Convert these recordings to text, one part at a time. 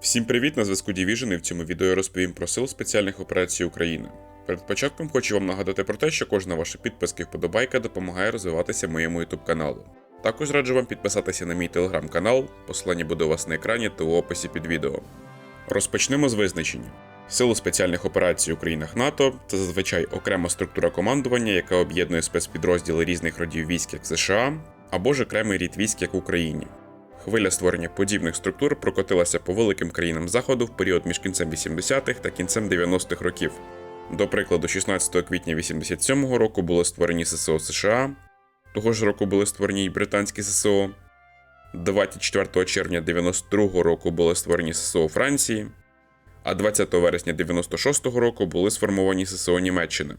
Всім привіт! На зв'язку Division і в цьому відео я розповім про сил спеціальних операцій України. Перед початком хочу вам нагадати про те, що кожна ваша підписка і вподобайка допомагає розвиватися моєму YouTube каналу. Також раджу вам підписатися на мій телеграм-канал, посилання буде у вас на екрані та у описі під відео. Розпочнемо з визначення. Сили спеціальних операцій у країнах НАТО це зазвичай окрема структура командування, яка об'єднує спецпідрозділи різних родів військ як США, або ж окремий рід військ як в Україні. Хвиля створення подібних структур прокотилася по великим країнам Заходу в період між кінцем 80-х та кінцем 90-х років. До прикладу, 16 квітня 87-го року були створені ССО США, того ж року були створені й британські ССО, 24 червня 92-го року були створені ССО Франції, а 20 вересня 96-го року були сформовані ССО Німеччини.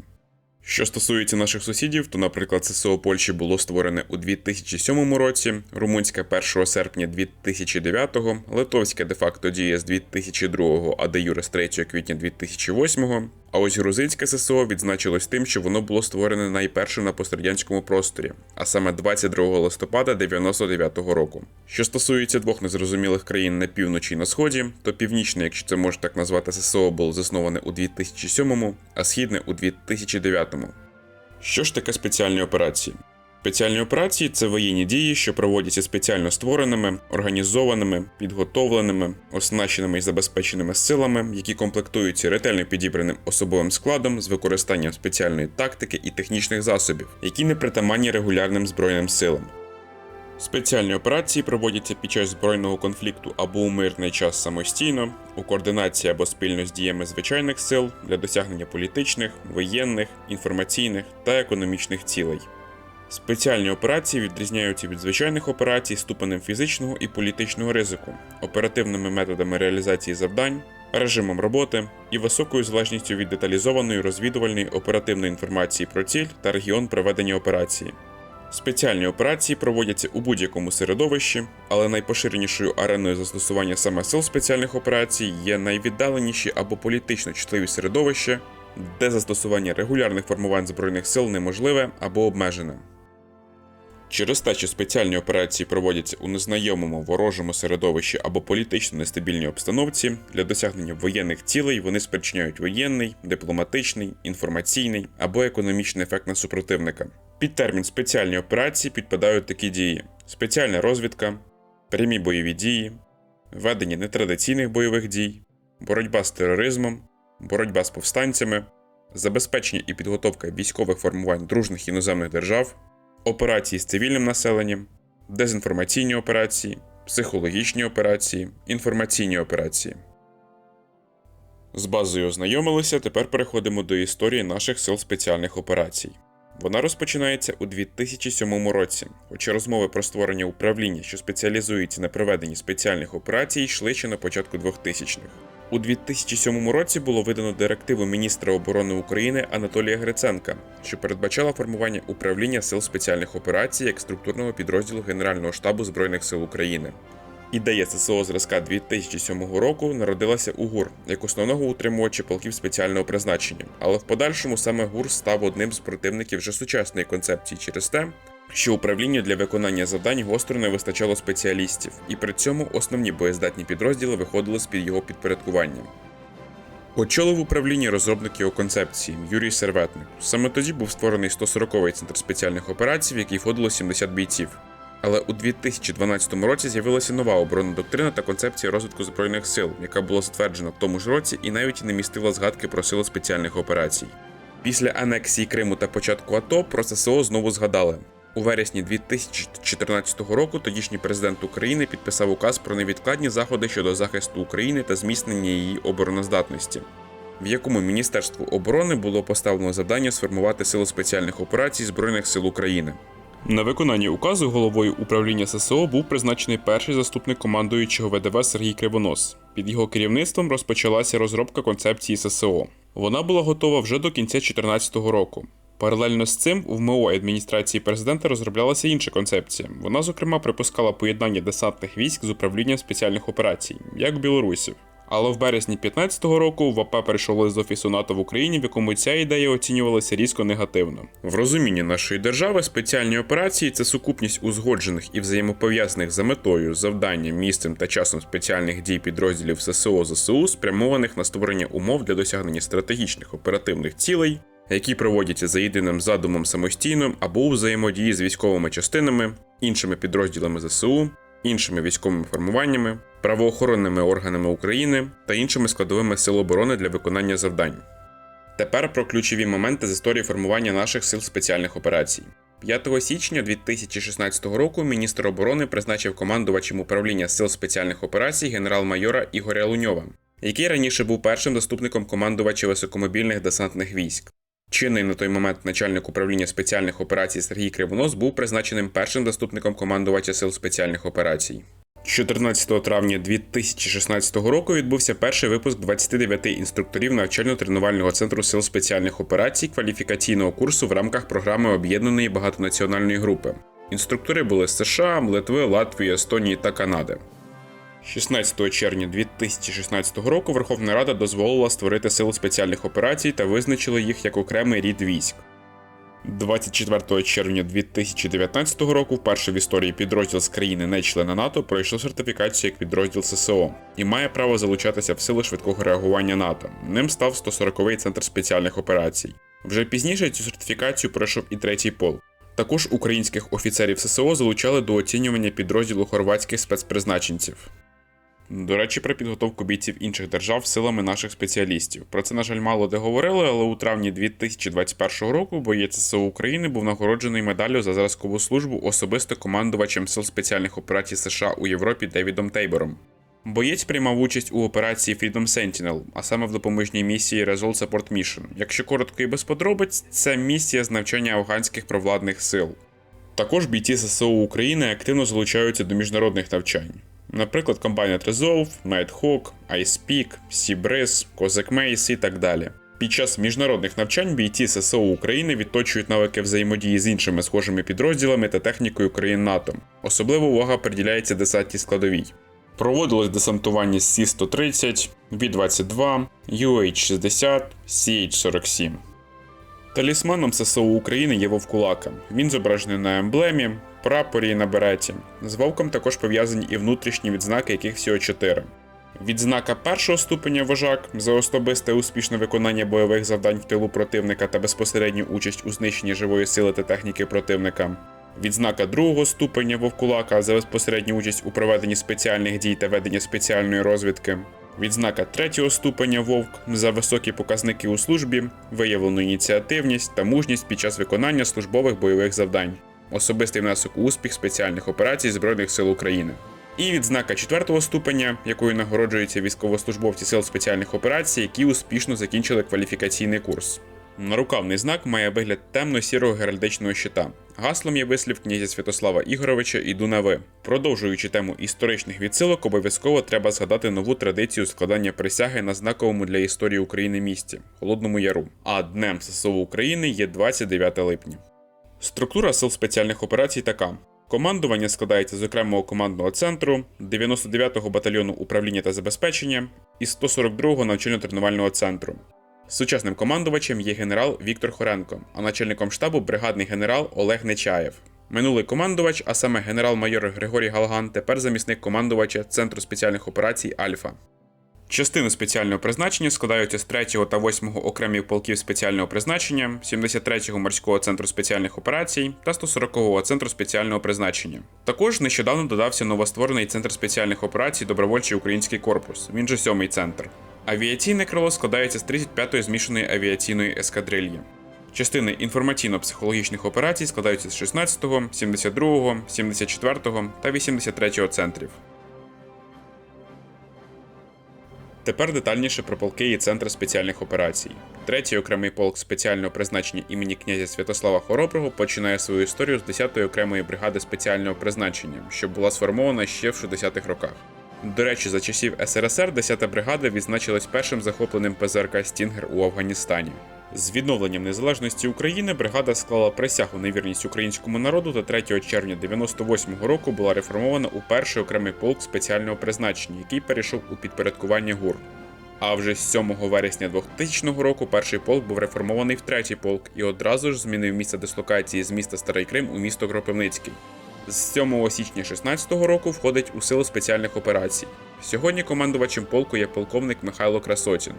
Що стосується наших сусідів, то, наприклад, ССО Польщі було створене у 2007 році, румунське 1 серпня 2009, литовське де-факто діє з 2002, а де юре з 3 квітня 2008, а ось грузинське ССО відзначилось тим, що воно було створене найперше на пострадянському просторі, а саме 22 листопада 99 року. Що стосується двох незрозумілих країн на півночі і на сході, то північне, якщо це можна так назвати, ССО було засноване у 2007, а східне у 2009. Що ж таке спеціальні операції? Спеціальні операції це воєнні дії, що проводяться спеціально створеними, організованими, підготовленими, оснащеними і забезпеченими силами, які комплектуються ретельно підібраним особовим складом з використанням спеціальної тактики і технічних засобів, які не притаманні регулярним збройним силам. Спеціальні операції проводяться під час збройного конфлікту або у мирний час самостійно, у координації або спільно з діями звичайних сил для досягнення політичних, воєнних, інформаційних та економічних цілей. Спеціальні операції відрізняються від звичайних операцій ступенем фізичного і політичного ризику, оперативними методами реалізації завдань, режимом роботи і високою залежністю від деталізованої розвідувальної оперативної інформації про ціль та регіон проведення операції. Спеціальні операції проводяться у будь-якому середовищі, але найпоширенішою ареною застосування саме сил спеціальних операцій є найвіддаленіші або політично чутливі середовища, де застосування регулярних формувань збройних сил неможливе або обмежене. Через те, що спеціальні операції проводяться у незнайомому ворожому середовищі або політично нестабільній обстановці, для досягнення воєнних цілей вони спричиняють воєнний, дипломатичний, інформаційний або економічний ефект на супротивника. Під термін спеціальні операції підпадають такі дії: спеціальна розвідка, прямі бойові дії, ведення нетрадиційних бойових дій, боротьба з тероризмом, боротьба з повстанцями, забезпечення і підготовка військових формувань дружних іноземних держав, операції з цивільним населенням, дезінформаційні операції, психологічні операції, інформаційні операції. З базою ознайомилися, тепер переходимо до історії наших сил спеціальних операцій. Вона розпочинається у 2007 році, хоча розмови про створення управління, що спеціалізується на проведенні спеціальних операцій, йшли ще на початку 2000-х. У 2007 році було видано директиву міністра оборони України Анатолія Гриценка, що передбачала формування управління сил спеціальних операцій як структурного підрозділу Генерального штабу Збройних сил України. Ідея ССО зразка 2007 року народилася у ГУР як основного утримувача полків спеціального призначення, але в подальшому саме ГУР став одним з противників вже сучасної концепції через те, що управлінню для виконання завдань гостро не вистачало спеціалістів, і при цьому основні боєздатні підрозділи виходили з під його підпорядкування. Очолив управління розробник його концепції Юрій Серветник. Саме тоді був створений 140-й центр спеціальних операцій, в який входило 70 бійців. Але у 2012 році з'явилася нова оборонна доктрина та концепція розвитку збройних сил, яка була затверджена в тому ж році і навіть не містила згадки про сили спеціальних операцій. Після анексії Криму та початку АТО про ССО знову згадали. У вересні 2014 року тодішній президент України підписав указ про невідкладні заходи щодо захисту України та зміцнення її обороноздатності, в якому Міністерству оборони було поставлено завдання сформувати сили спеціальних операцій Збройних сил України. На виконання указу головою управління ССО був призначений перший заступник командуючого ВДВ Сергій Кривонос. Під його керівництвом розпочалася розробка концепції ССО. Вона була готова вже до кінця 2014 року. Паралельно з цим в МО адміністрації президента розроблялася інша концепція. Вона, зокрема, припускала поєднання десантних військ з управлінням спеціальних операцій, як білорусів. Але в березні 2015 року в АП перейшов з офісу НАТО в Україні, в якому ця ідея оцінювалася різко негативно. В розумінні нашої держави спеціальні операції це сукупність узгоджених і взаємопов'язаних за метою, завданням, місцем та часом спеціальних дій підрозділів ССО ЗСУ, спрямованих на створення умов для досягнення стратегічних оперативних цілей, які проводяться за єдиним задумом самостійно або у взаємодії з військовими частинами, іншими підрозділами ЗСУ, іншими військовими формуваннями, правоохоронними органами України та іншими складовими сил оборони для виконання завдань. Тепер про ключові моменти з історії формування наших сил спеціальних операцій. 5 січня 2016 року міністр оборони призначив командувачем управління сил спеціальних операцій генерал-майора Ігоря Луньова, який раніше був першим заступником командувача високомобільних десантних військ. Чинний на той момент начальник управління спеціальних операцій Сергій Кривонос був призначеним першим заступником командувача сил спеціальних операцій. 14 травня 2016 року відбувся перший випуск 29 інструкторів навчально-тренувального центру сил спеціальних операцій кваліфікаційного курсу в рамках програми об'єднаної багатонаціональної групи. Інструктори були з США, Литви, Латвії, Естонії та Канади. 16 червня 2016 року Верховна Рада дозволила створити сили спеціальних операцій та визначила їх як окремий рід військ. 24 червня 2019 року вперше в історії підрозділ з країни не члена НАТО пройшов сертифікацію як підрозділ ССО і має право залучатися в сили швидкого реагування НАТО. Ним став 140-й центр спеціальних операцій. Вже пізніше цю сертифікацію пройшов і третій полк. Також українських офіцерів ССО залучали до оцінювання підрозділу хорватських спецпризначенців. До речі, про підготовку бійців інших держав силами наших спеціалістів. Про це, на жаль, мало де говорили, але у травні 2021 року боєць ССО України був нагороджений медаллю за зразкову службу особисто командувачем сил спеціальних операцій США у Європі Девідом Тейбором. Боєць приймав участь у операції Freedom Sentinel, а саме в допоміжній місії Result Support Mission. Якщо коротко і без подробиць, це місія з навчання афганських провладних сил. Також бійці ССО України активно залучаються до міжнародних навчань. Наприклад, Combined Resolve, Nighthawk, Ice Peak, Sea Breeze, Cossack Mace і так далі. Під час міжнародних навчань бійці ССО України відточують навики взаємодії з іншими схожими підрозділами та технікою країн НАТО. Особлива увага приділяється десантній складовій. Проводилось десантування з Сі-130, Бі-22, UH-60, CH-47. Талісманом ССО України є Вовкулака. Він зображений на емблемі, прапорі і на береті. З вовком також пов'язані і внутрішні відзнаки, яких всього чотири. Відзнака першого ступеня вожак за особисте успішне виконання бойових завдань в тилу противника та безпосередню участь у знищенні живої сили та техніки противника. Відзнака другого ступеня вовкулака за безпосередню участь у проведенні спеціальних дій та веденні спеціальної розвідки. Відзнака третього ступеня вовк за високі показники у службі, виявлену ініціативність та мужність під час виконання службових бойових завдань, особистий внесок у успіх спеціальних операцій Збройних сил України. І відзнака четвертого ступеня, якою нагороджуються військовослужбовці сил спеціальних операцій, які успішно закінчили кваліфікаційний курс. Нарукавний знак має вигляд темно-сірого геральдичного щита. Гаслом є вислів князя Святослава Ігоровича «Іду на ви». Продовжуючи тему історичних відсилок, обов'язково треба згадати нову традицію складання присяги на знаковому для історії України місті Холодному Яру. А днем ССО України є 29 липня. Структура сил спеціальних операцій така: командування складається з окремого командного центру, 99-го батальйону управління та забезпечення і 142-го навчально-тренувального центру. Сучасним командувачем є генерал Віктор Хоренко, а начальником штабу бригадний генерал Олег Нечаєв. Минулий командувач, а саме генерал-майор Григорій Галган, тепер замісник командувача Центру спеціальних операцій Альфа. Частини спеціального призначення складаються з 3 та 8 окремих полків спеціального призначення, 73-го морського центру спеціальних операцій та 140-го центру спеціального призначення. Також нещодавно додався новостворений центр спеціальних операцій Добровольчий український корпус, він же 7-й центр. Авіаційне крило складається з 35-ї змішаної авіаційної ескадрильї. Частини інформаційно-психологічних операцій складаються з 16-го, 72-го, 74-го та 83-го центрів. Тепер детальніше про полки і центри спеціальних операцій. Третій окремий полк спеціального призначення імені князя Святослава Хороброго починає свою історію з 10-ї окремої бригади спеціального призначення, що була сформована ще в 60-х роках. До речі, за часів СРСР 10-та бригада відзначилась першим захопленим ПЗРК Стінгер у Афганістані. З відновленням незалежності України бригада склала присягу на вірність українському народу та 3 червня 98-го року була реформована у перший окремий полк спеціального призначення, який перейшов у підпорядкування ГУР. А вже з 7 вересня 2000 року перший полк був реформований в третій полк і одразу ж змінив місце дислокації з міста Старий Крим у місто Кропивницький. З 7 січня 2016 року входить у силу спеціальних операцій. Сьогодні командувачем полку є полковник Михайло Красотін.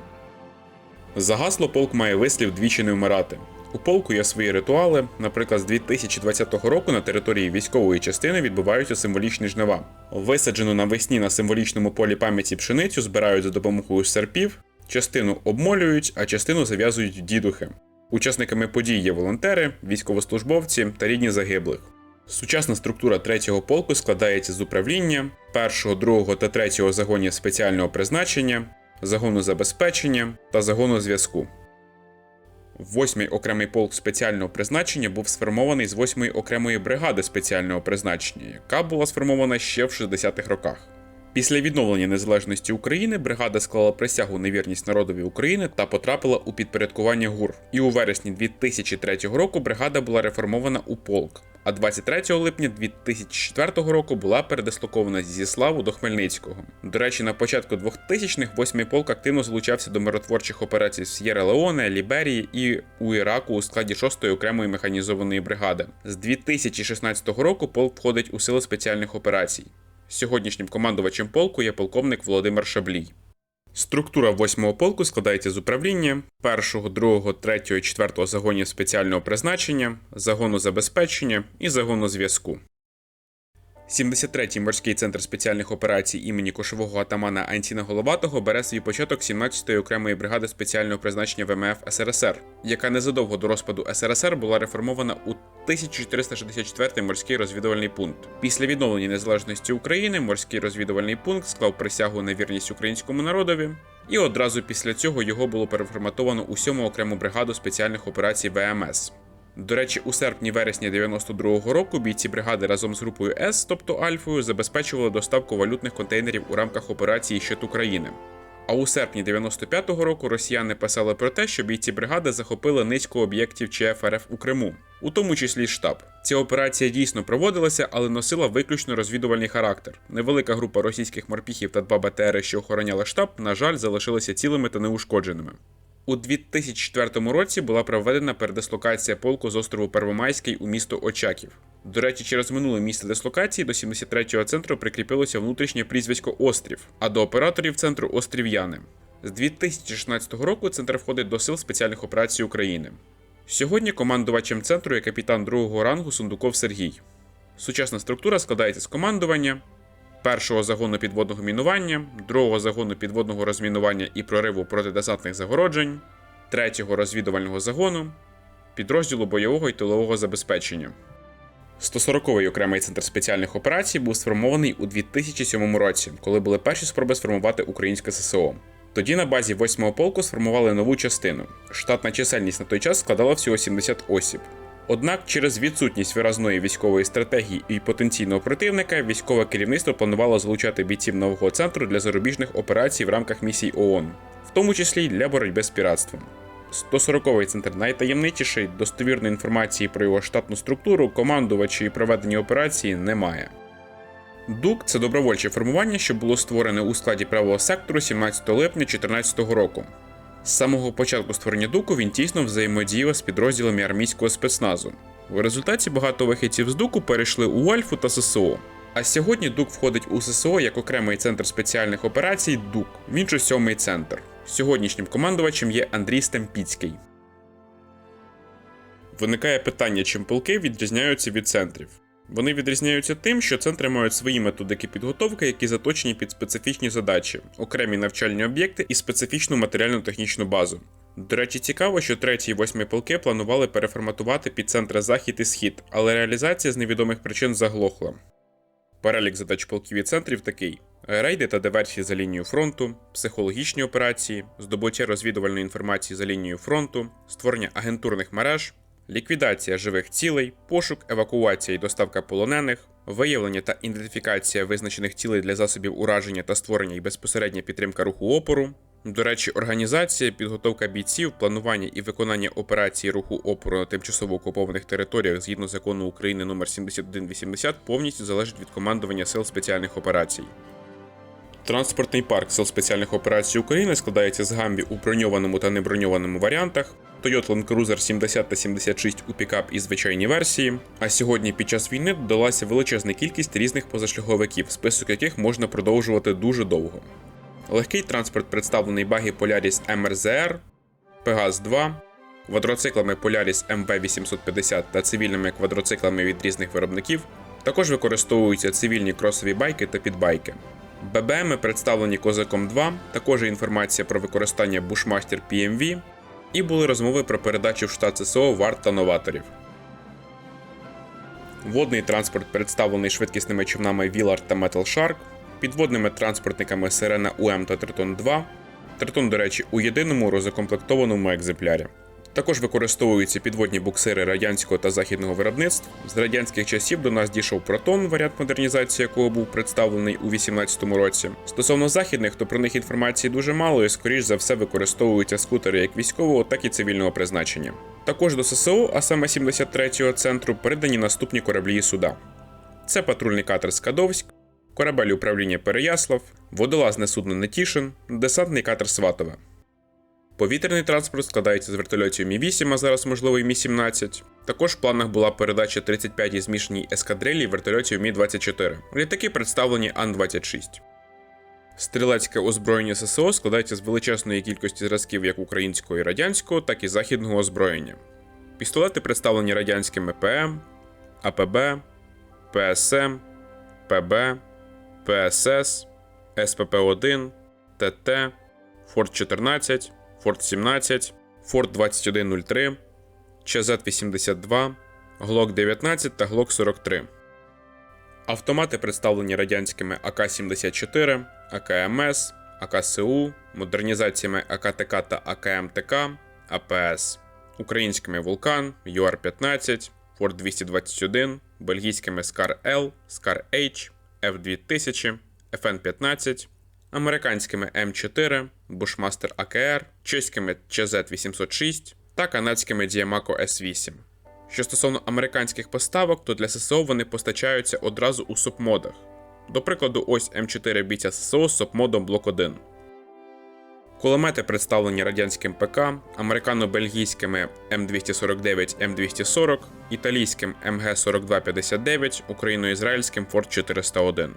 За гасло полк має вислів двічі не вмирати. У полку є свої ритуали. Наприклад, з 2020 року на території військової частини відбуваються символічні жнива. Висаджену навесні на символічному полі пам'яті пшеницю збирають за допомогою серпів, частину обмолюють, а частину зав'язують дідухи. Учасниками подій є волонтери, військовослужбовці та рідні загиблих. Сучасна структура третього полку складається з управління, першого, другого та третього загонів спеціального призначення, загону забезпечення та загону зв'язку. Восьмий окремий полк спеціального призначення був сформований з 8-ї окремої бригади спеціального призначення, яка була сформована ще в 60-х роках. Після відновлення незалежності України бригада склала присягу на вірність народові України та потрапила у підпорядкування ГУР. І у вересні 2003 року бригада була реформована у полк. А 23 липня 2004 року була передислокована зі Славу до Хмельницького. До речі, на початку 2000-х восьмий полк активно залучався до миротворчих операцій в С'єра Леоне, Ліберії і у Іраку у складі 6-ї окремої механізованої бригади. З 2016 року полк входить у сили спеціальних операцій. Сьогоднішнім командувачем полку є полковник Володимир Шаблій. Структура 8-го полку складається з управління 1, 2, 3, 4 загонів спеціального призначення, загону забезпечення і загону зв'язку. 73-й морський центр спеціальних операцій імені кошового атамана Антіна Головатого бере свій початок 17-ї окремої бригади спеціального призначення ВМФ СРСР, яка незадовго до розпаду СРСР була реформована у 1464-й морський розвідувальний пункт. Після відновлення незалежності України морський розвідувальний пункт склав присягу на вірність українському народові, і одразу після цього його було переформатовано у 7-му окрему бригаду спеціальних операцій ВМС. До речі, у серпні-вересні 92-го року бійці бригади разом з групою С, тобто Альфою, забезпечували доставку валютних контейнерів у рамках операції Щит України. А у серпні 95-го року росіяни писали про те, що бійці бригади захопили низку об'єктів ЧФРФ у Криму, у тому числі штаб. Ця операція дійсно проводилася, але носила виключно розвідувальний характер. Невелика група російських морпіхів та два БТРи, що охороняли штаб, на жаль, залишилися цілими та неушкодженими. У 2004 році була проведена передислокація полку з острову Первомайський у місто Очаків. До речі, через минуле місце дислокації до 73-го центру прикріпилося внутрішнє прізвисько Острів, а до операторів центру Острів'яни. З 2016 року центр входить до сил спеціальних операцій України. Сьогодні командувачем центру є капітан другого рангу Сундуков Сергій. Сучасна структура складається з командування, першого загону підводного мінування, другого загону підводного розмінування і прориву протидесантних загороджень, третього розвідувального загону, підрозділу бойового і тилового забезпечення. 140-й окремий центр спеціальних операцій був сформований у 2007 році, коли були перші спроби сформувати українське ССО. Тоді на базі 8-го полку сформували нову частину. Штатна чисельність на той час складала всього 70 осіб. Однак через відсутність виразної військової стратегії і потенційного противника військове керівництво планувало залучати бійців нового центру для зарубіжних операцій в рамках місій ООН, в тому числі для боротьби з піратством. 140-й центр найтаємничіший, достовірної інформації про його штатну структуру, командувачі і проведені операції немає. ДУК це добровольче формування, що було створене у складі правого сектору 17 липня 2014 року. З самого початку створення ДУКу він тісно взаємодіяв з підрозділами армійського спецназу. В результаті багато вихідців з ДУКу перейшли у Альфу та ССО. А сьогодні ДУК входить у ССО як окремий центр спеціальних операцій ДУК, він же сьомий центр. Сьогоднішнім командувачем є Андрій Стемпіцький. Виникає питання, чим полки відрізняються від центрів. Вони відрізняються тим, що центри мають свої методики підготовки, які заточені під специфічні задачі, окремі навчальні об'єкти і специфічну матеріально-технічну базу. До речі, цікаво, що 3 і 8 полки планували переформатувати під центри Захід і Схід, але реалізація з невідомих причин заглохла. Перелік задач полків і центрів такий: рейди та диверсії за лінією фронту, психологічні операції, здобуття розвідувальної інформації за лінією фронту, створення агентурних мереж, ліквідація живих цілей, пошук, евакуація і доставка полонених, виявлення та ідентифікація визначених цілей для засобів ураження та створення і безпосередня підтримка руху опору. До речі, організація, підготовка бійців, планування і виконання операції руху опору на тимчасово окупованих територіях згідно закону України номер 7180 повністю залежить від командування сил спеціальних операцій. Транспортний парк Сил спеціальних операцій України складається з гамбі у броньованому та неброньованому варіантах, Toyota Land Cruiser 70 та 76 у пікап і звичайній версії. А сьогодні під час війни додалася величезна кількість різних позашляховиків, список яких можна продовжувати дуже довго. Легкий транспорт представлений багі Polaris MRZR, Pegas 2, квадроциклами Polaris MV850 та цивільними квадроциклами від різних виробників. Також використовуються цивільні кросові байки та підбайки. ББМи представлені Козаком 2, також інформація про використання Bushmaster PMV, і були розмови про передачу в штат ССО варт та новаторів. Водний транспорт представлений швидкісними човнами Willard та Metal Shark, підводними транспортниками Сирена УМ та Тритон 2. Тритон, до речі, у єдиному розукомплектованому екземплярі. Також використовуються підводні буксири радянського та західного виробництв. З радянських часів до нас дійшов протон, варіант модернізації якого був представлений у 18-му році. Стосовно західних, то про них інформації дуже мало і, скоріш за все, використовуються скутери як військового, так і цивільного призначення. Також до ССО, а саме 73-го центру, передані наступні кораблі і суда. Це патрульний катер Скадовськ, корабель управління Переяслав, водолазне судно Нетішин, десантний катер Сватове. Повітряний транспорт складається з вертольотів Мі-8, а зараз можливо і Мі-17. Також в планах була передача 35-й змішаній ескадрилі вертольотів Мі-24. Літаки представлені Ан-26. Стрілецьке озброєння ССО складається з величезної кількості зразків як українського і радянського, так і західного озброєння. Пістолети представлені радянськими ПМ, АПБ, ПСМ, ПБ, ПСС, СПП-1, ТТ, Форт-14, Форт-17, Форт-2103, ЧЗ-82, Глок-19 та Глок-43. Автомати представлені радянськими АК-74, АКМС, АКСУ, модернізаціями АКТК та АКМТК, АПС, українськими Вулкан, ЮАР-15, Форт-221, бельгійськими Скар Л, Скар H, F2000, FN-15, американськими М4, Bushmaster AKR, чеськими CZ806 та канадськими Diamaco S8. Що стосовно американських поставок, то для ССО вони постачаються одразу у СОП-модах. До прикладу, ось М4 бійця ССО з СОП-модом Блок 1. Кулемети представлені радянським ПК, американо-бельгійськими М249 М240, італійським МГ4259, україно-ізраїльським Форт 401.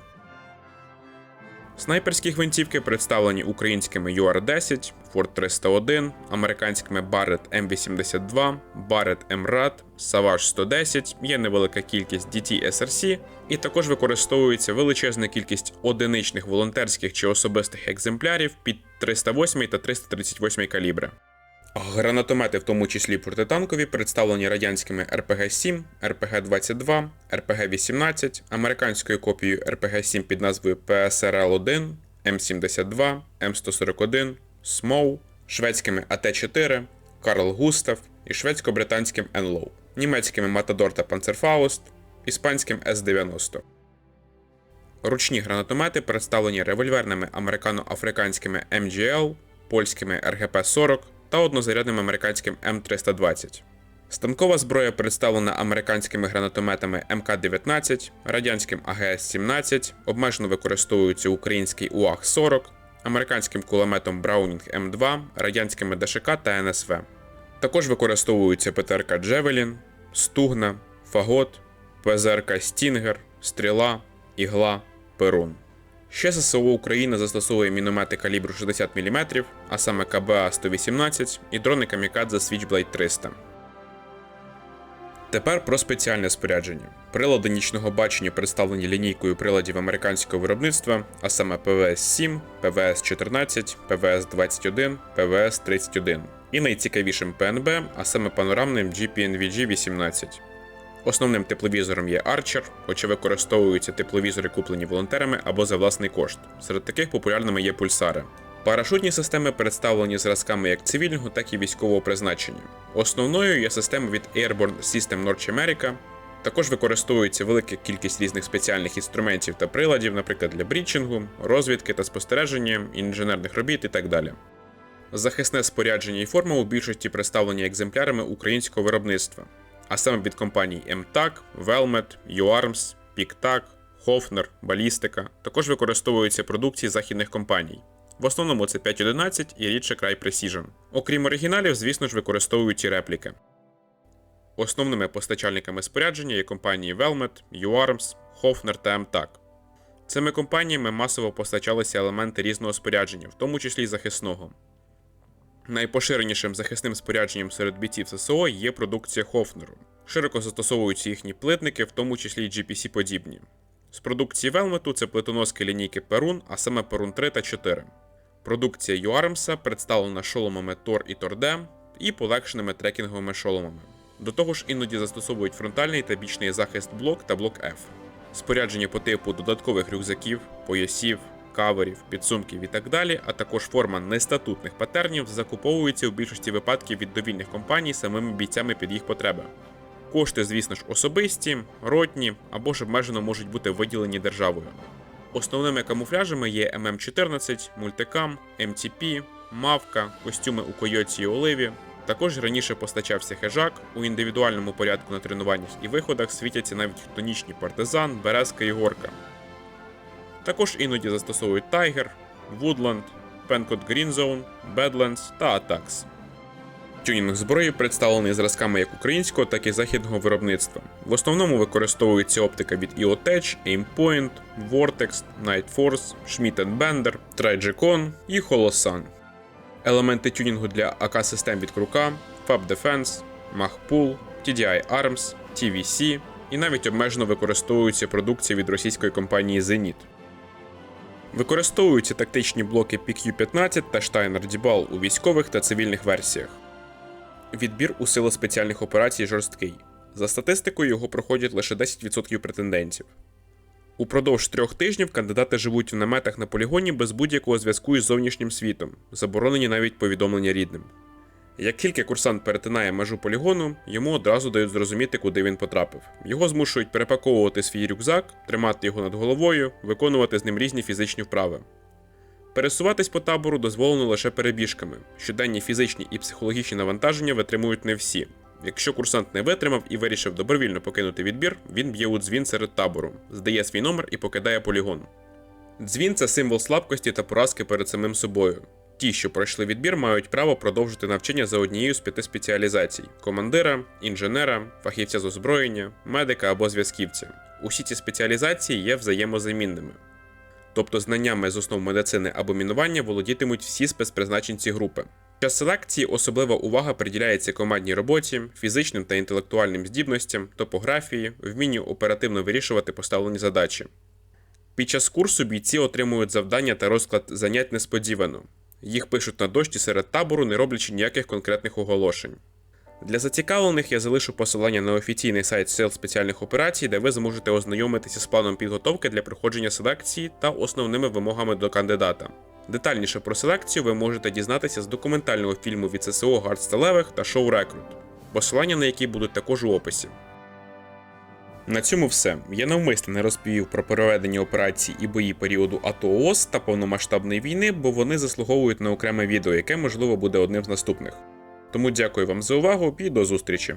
Снайперські гвинтівки представлені українськими UR-10, Ford 301, американськими Barrett M82, Barrett MRAD, Savage 110, є невелика кількість DT SRC, і також використовується величезна кількість одиничних волонтерських чи особистих екземплярів під 308 та 338 калібри. Гранатомети, в тому числі протитанкові, представлені радянськими РПГ-7, РПГ-22, РПГ-18, американською копією РПГ-7 під назвою PSRL-1, М72, М141, СМОУ, шведськими АТ-4, Карл Густав і шведсько-британським Енлоу, німецькими Matador та Panzerfaust, іспанським С-90. Ручні гранатомети представлені револьверними американо-африканськими MGL, польськими РГП-40 та однозарядним американським М320. Станкова зброя представлена американськими гранатометами МК-19, радянським АГС-17, обмежено використовується український УАГ-40, американським кулеметом Браунінг М2, радянськими ДШК та НСВ. Також використовуються ПТРК Джевелін, Стугна, Фагот, ПЗРК Стінгер, Стріла, Ігла, Перун. Ще ССО України застосовує міномети калібру 60 мм, а саме КБА-118 і дрони Камікадзе Switchblade 300. Тепер про спеціальне спорядження. Прилади нічного бачення представлені лінійкою приладів американського виробництва, а саме ПВС-7, ПВС-14, ПВС-21, ПВС-31 і найцікавішим ПНБ, а саме панорамним GPNVG-18. Основним тепловізором є Archer, хоча використовуються тепловізори, куплені волонтерами або за власний кошт. Серед таких популярними є пульсари. Парашутні системи представлені зразками як цивільного, так і військового призначення. Основною є система від Airborne System North America, Також використовується велика кількість різних спеціальних інструментів та приладів, наприклад, для брічингу, розвідки та спостереження, інженерних робіт і так далі. Захисне спорядження і форма у більшості представлені екземплярами українського виробництва, а саме від компаній MTAC, Velmet, UARMS, PicTac, Hofner, Балістика. Також використовуються продукції західних компаній. В основному це 5.11 і рідше край Precision. Окрім оригіналів, звісно ж, використовують і репліки. Основними постачальниками спорядження є компанії Velmet, UARMS, Hofner та MTAC. Цими компаніями масово постачалися елементи різного спорядження, в тому числі й захисного. Найпоширенішим захисним спорядженням серед бійців ССО є продукція Хофнеру. Широко застосовуються їхні плитники, в тому числі й GPC подібні. З продукції Велмету це плитоноски лінійки Perun, а саме Perun 3 та 4. Продукція Юармса представлена шоломами Тор і Торде і полегшеними трекінговими шоломами. До того ж, іноді застосовують фронтальний та бічний захист блок та блок F. Спорядження по типу додаткових рюкзаків, поясів, каверів, підсумків і так далі, а також форма нестатутних патернів закуповується у більшості випадків від довільних компаній самими бійцями під їх потреби. Кошти, звісно ж, особисті, ротні або ж обмежено можуть бути виділені державою. Основними камуфляжами є ММ14, Мультикам, МТП, Мавка, костюми у койоті і оливі. Також раніше постачався хижак, у індивідуальному порядку на тренуваннях і виходах світяться навіть хтонічні партизан, березка і горка. Також іноді застосовують Tiger, Woodland, Pencott Green Zone, Badlands та Atax. Тюнінг зброї представлений зразками як українського, так і західного виробництва. В основному використовується оптика від EOTech, Aimpoint, Vortex, Night Force, Schmidt Bender, Trigicon і Holosun. Елементи тюнінгу для АК-систем від Крука, Fab Defense, Magpul, TDI Arms, TVC і навіть обмежено використовується продукція від російської компанії Zenit. Використовуються тактичні блоки PQ-15 та Штайнер Дібал у військових та цивільних версіях. Відбір у сили спеціальних операцій жорсткий. За статистикою його проходять лише 10% претендентів. Упродовж трьох тижнів кандидати живуть в наметах на полігоні без будь-якого зв'язку із зовнішнім світом, заборонені навіть повідомлення рідним. Як тільки курсант перетинає межу полігону, йому одразу дають зрозуміти, куди він потрапив. Його змушують перепаковувати свій рюкзак, тримати його над головою, виконувати з ним різні фізичні вправи. Пересуватись по табору дозволено лише перебіжками. Щоденні фізичні і психологічні навантаження витримують не всі. Якщо курсант не витримав і вирішив добровільно покинути відбір, він б'є у дзвін серед табору, здає свій номер і покидає полігон. Дзвін це символ слабкості та поразки перед самим собою. Ті, що пройшли відбір, мають право продовжити навчання за однією з п'яти спеціалізацій: командира, інженера, фахівця з озброєння, медика або зв'язківця. Усі ці спеціалізації є взаємозамінними. Тобто знаннями з основ медицини або мінування володітимуть всі спецпризначенці групи. Під час селекції особлива увага приділяється командній роботі, фізичним та інтелектуальним здібностям, топографії, вмінню оперативно вирішувати поставлені задачі. Під час курсу бійці отримують завдання та розклад занять несподівано. Їх пишуть на дошці серед табору, не роблячи ніяких конкретних оголошень. Для зацікавлених я залишу посилання на офіційний сайт Сил спеціальних операцій, де ви зможете ознайомитися з планом підготовки для проходження селекції та основними вимогами до кандидата. Детальніше про селекцію ви можете дізнатися з документального фільму від ССО Гард Сталевих та шоу Рекрут, посилання на які будуть також у описі. На цьому все. Я навмисно не розповів про проведення операцій і бої періоду АТО ООС та повномасштабної війни, бо вони заслуговують на окреме відео, яке можливо буде одним з наступних. Тому дякую вам за увагу і до зустрічі!